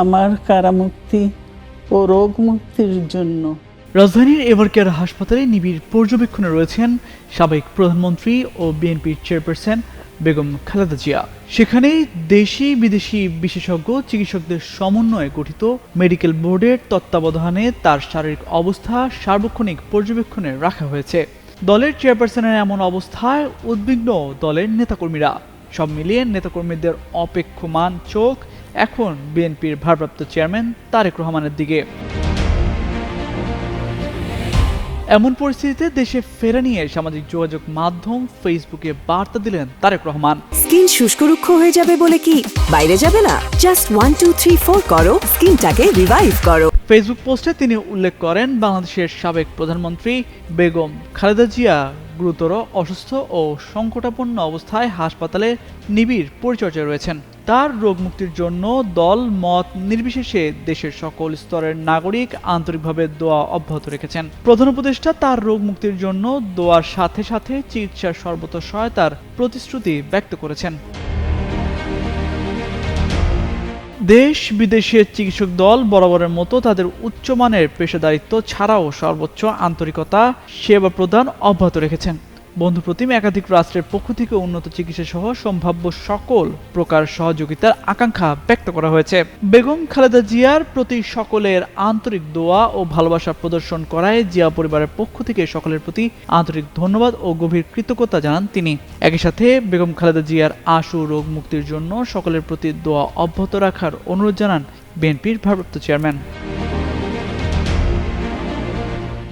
আমার কারামুক্তি ও রোগ মুক্তির জন্য। রাজধানীর এভারকেয়ার হাসপাতালে নিবিড় পর্যবেক্ষণে রয়েছেন সাবেক প্রধানমন্ত্রী ও বিএনপির চেয়ারপারসন বেগম খালেদা জিয়া। সেখানে দেশি বিদেশি বিশেষজ্ঞ চিকিৎসকদের সমন্বয়ে গঠিত মেডিকেল বোর্ডের তত্ত্বাবধানে তার শারীরিক অবস্থা সার্বক্ষণিক পর্যবেক্ষণে রাখা হয়েছে। দলের চেয়ারপারসনের এমন অবস্থায় উদ্বিগ্ন দলের নেতাকর্মীরা। সব মিলিয়ে নেতাকর্মীদের অপেক্ষমান চোখ এখন বিএনপির ভারপ্রাপ্ত চেয়ারম্যান তারেক রহমানের দিকে। এমন পরিস্থিতিতে দেশে ফেরা নিয়ে সামাজিক যোগাযোগ মাধ্যম ফেসবুকে বার্তা দিলেন তারেক রহমান। স্কিন শুষ্ক রুক্ষ হয়ে যাবে বলে কি? বাইরে যাবে না? Just one two three four করো। স্কিনটাকে রিভাইভ করো। ফেসবুক পোস্টে তিনি উল্লেখ করেন বাংলাদেশের সাবেক প্রধানমন্ত্রী বেগম খালেদা জিয়া গুরুতর অসুস্থ ও সংকটাপন্ন অবস্থায় হাসপাতালে নিবিড় পরিচর্যায় রয়েছেন। তার রোগ মুক্তির জন্য দল, মত নির্বিশেষে দেশের সকল স্তরের নাগরিক আন্তরিকভাবে দোয়া অব্যাহত রেখেছেন। প্রধান উপদেষ্টা তার রোগ মুক্তির জন্য দোয়ার সাথে সাথে চিকিৎসার সর্বত সহায়তার প্রতিশ্রুতি ব্যক্ত করেছেন। দেশ বিদেশের চিকিৎসক দল বরাবরের মতো তাদের উচ্চমানের পেশাদারিত্ব ছাড়াও সর্বোচ্চ আন্তরিকতা, সেবা প্রদান অব্যাহত রেখেছেন। বন্ধুপ্রতিম একাধিক রাষ্ট্রের পক্ষ থেকে উন্নত চিকিৎসা সহ সম্ভাব্য সকল প্রকার সহযোগিতার আকাঙ্ক্ষা ব্যক্ত করা হয়েছে। বেগম খালেদা জিয়ার প্রতি সকলের আন্তরিক দোয়া ও ভালোবাসা প্রদর্শন করায় জিয়া পরিবারের পক্ষ থেকে সকলের প্রতি আন্তরিক ধন্যবাদ ও গভীর কৃতজ্ঞতা জানান তিনি। একই সাথে বেগম খালেদা জিয়ার আশু রোগ মুক্তির জন্য সকলের প্রতি দোয়া অব্যাহত রাখার অনুরোধ জানান বিএনপির ভারপ্রাপ্ত চেয়ারম্যান।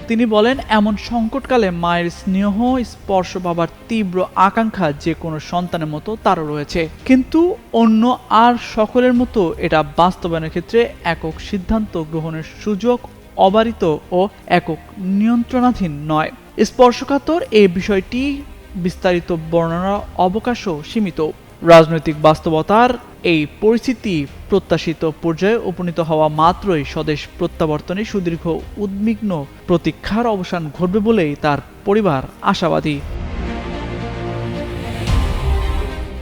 তিনি বলেন, এমন সংকটকালে মায়ের স্নেহ, স্পর্শ পাবার তীব্র আকাঙ্ক্ষা যে কোনো সন্তানের মতো তারও রয়েছে। কিন্তু অন্য আর সকলের মতো এটা বাস্তবায়নের ক্ষেত্রে একক সিদ্ধান্ত গ্রহণের সুযোগ অবারিত ও একক নিয়ন্ত্রণাধীন নয়। স্পর্শকাতর এই বিষয়টি বিস্তারিত বর্ণনার অবকাশও সীমিত। রাজনৈতিক বাস্তবতার এই পরিস্থিতি প্রত্যাশিত পর্যায়ে উপনীত হওয়া মাত্রই স্বদেশ প্রত্যাবর্তনে সুদীর্ঘ উদ্বিগ্ন প্রতীক্ষার অবসান ঘটবে বলেই তার পরিবার আশাবাদী।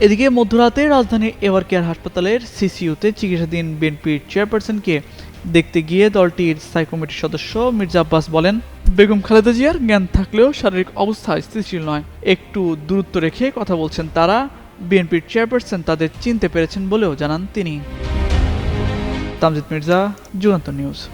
এদিকে মধ্যরাতে রাজধানীর এভার কেয়ার হাসপাতালের সিসিইউতে চিকিৎসাধীন বিএনপির চেয়ারপারসনকে দেখতে গিয়ে দলটির স্থায়ী কমিটির সদস্য মির্জা আব্বাস বলেন, বেগম খালেদা জিয়ার জ্ঞান থাকলেও শারীরিক অবস্থা স্থিতিশীল নয়। একটু দূরত্ব রেখে কথা বলছেন তারা। বিএনপির চেয়ারপারসন তাদের চিনতে পেরেছেন বলেও জানান তিনি। তামজিদ মির্জা যুগান্ত নিউজ।